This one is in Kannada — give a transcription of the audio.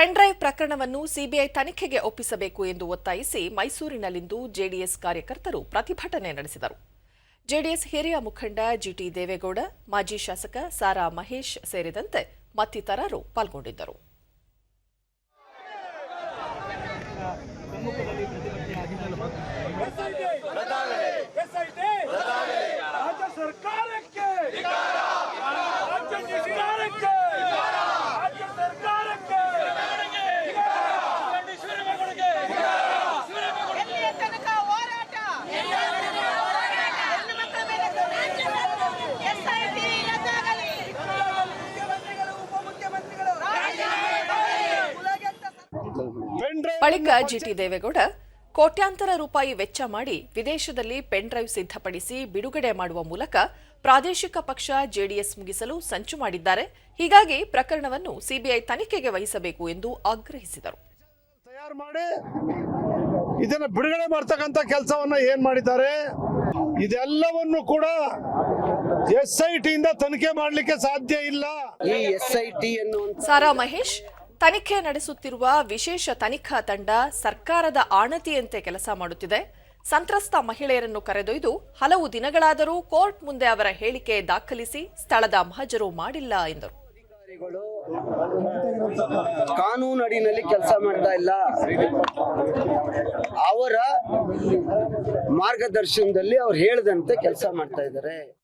ಪೆನ್ ಡ್ರೈವ್ ಪ್ರಕರಣವನ್ನು ಸಿಬಿಐ ತನಿಖೆಗೆ ಒಪ್ಪಿಸಬೇಕು ಎಂದು ಒತ್ತಾಯಿಸಿ ಮೈಸೂರಿನಲ್ಲಿಂದು ಜೆಡಿಎಸ್ ಕಾರ್ಯಕರ್ತರು ಪ್ರತಿಭಟನೆ ನಡೆಸಿದರು. ಜೆಡಿಎಸ್ ಹಿರಿಯ ಮುಖಂಡ ಜಿಟಿ ದೇವೇಗೌಡ, ಮಾಜಿ ಶಾಸಕ ಸಾರಾ ಮಹೇಶ್ ಸೇರಿದಂತೆ ಮತ್ತಿತರರು ಪಾಲ್ಗೊಂಡಿದ್ದರು. ಬಳಿಕ ಜಿಟಿ ದೇವೇಗೌಡ ಕೋಟ್ಯಾಂತರ ರೂಪಾಯಿ ವೆಚ್ಚ ಮಾಡಿ ವಿದೇಶದಲ್ಲಿ ಪೆನ್ ಡ್ರೈವ್ ಸಿದ್ಧಪಡಿಸಿ ಬಿಡುಗಡೆ ಮಾಡುವ ಮೂಲಕ ಪ್ರಾದೇಶಿಕ ಪಕ್ಷ ಜೆಡಿಎಸ್ ಮುಗಿಸಲು ಸಂಚು ಮಾಡಿದ್ದಾರೆ. ಹೀಗಾಗಿ ಪ್ರಕರಣವನ್ನು ಸಿಬಿಐ ತನಿಖೆಗೆ ವಹಿಸಬೇಕು ಎಂದು ಆಗ್ರಹಿಸಿದರು. ತಯಾರು ಮಾಡಿ ಇದನ್ನ ಬಿಡುಗಡೆ ಮಾಡ್ತಕ್ಕಂಥ ಕೆಲಸವನ್ನ ಏನ್ ಮಾಡಿದ್ದಾರೆ? ಇದೆಲ್ಲವನ್ನು ಕೂಡ ಎಸ್ ಐ ಟಿಯಿಂದ ತನಿಖೆ ಮಾಡಲಿಕ್ಕೆ ಸಾಧ್ಯ ಇಲ್ಲ. ಈ S I T Sara Mahesh ತನಿಖೆ ನಡೆಸುತ್ತಿರುವ ವಿಶೇಷ ತನಿಖಾ ತಂಡ ಸರ್ಕಾರದ ಆಣತಿಯಂತೆ ಕೆಲಸ ಮಾಡುತ್ತಿದೆ. ಸಂತ್ರಸ್ತ ಮಹಿಳೆಯರನ್ನು ಕರೆದೊಯ್ದು ಹಲವು ದಿನಗಳಾದರೂ ಕೋರ್ಟ್ ಮುಂದೆ ಅವರ ಹೇಳಿಕೆ ದಾಖಲಿಸಿ ಸ್ಥಳದ ಮಹಜರು ಮಾಡಿಲ್ಲ ಎಂದರು. ಕಾನೂನು ಅಡಿನಲ್ಲಿ ಕೆಲಸ ಮಾಡ್ತಾ ಇಲ್ಲ. ಅವರ ಮಾರ್ಗದರ್ಶನದಲ್ಲಿ ಅವ್ರು ಹೇಳದಂತೆ ಕೆಲಸ ಮಾಡ್ತಾ ಇದ್ದಾರೆ.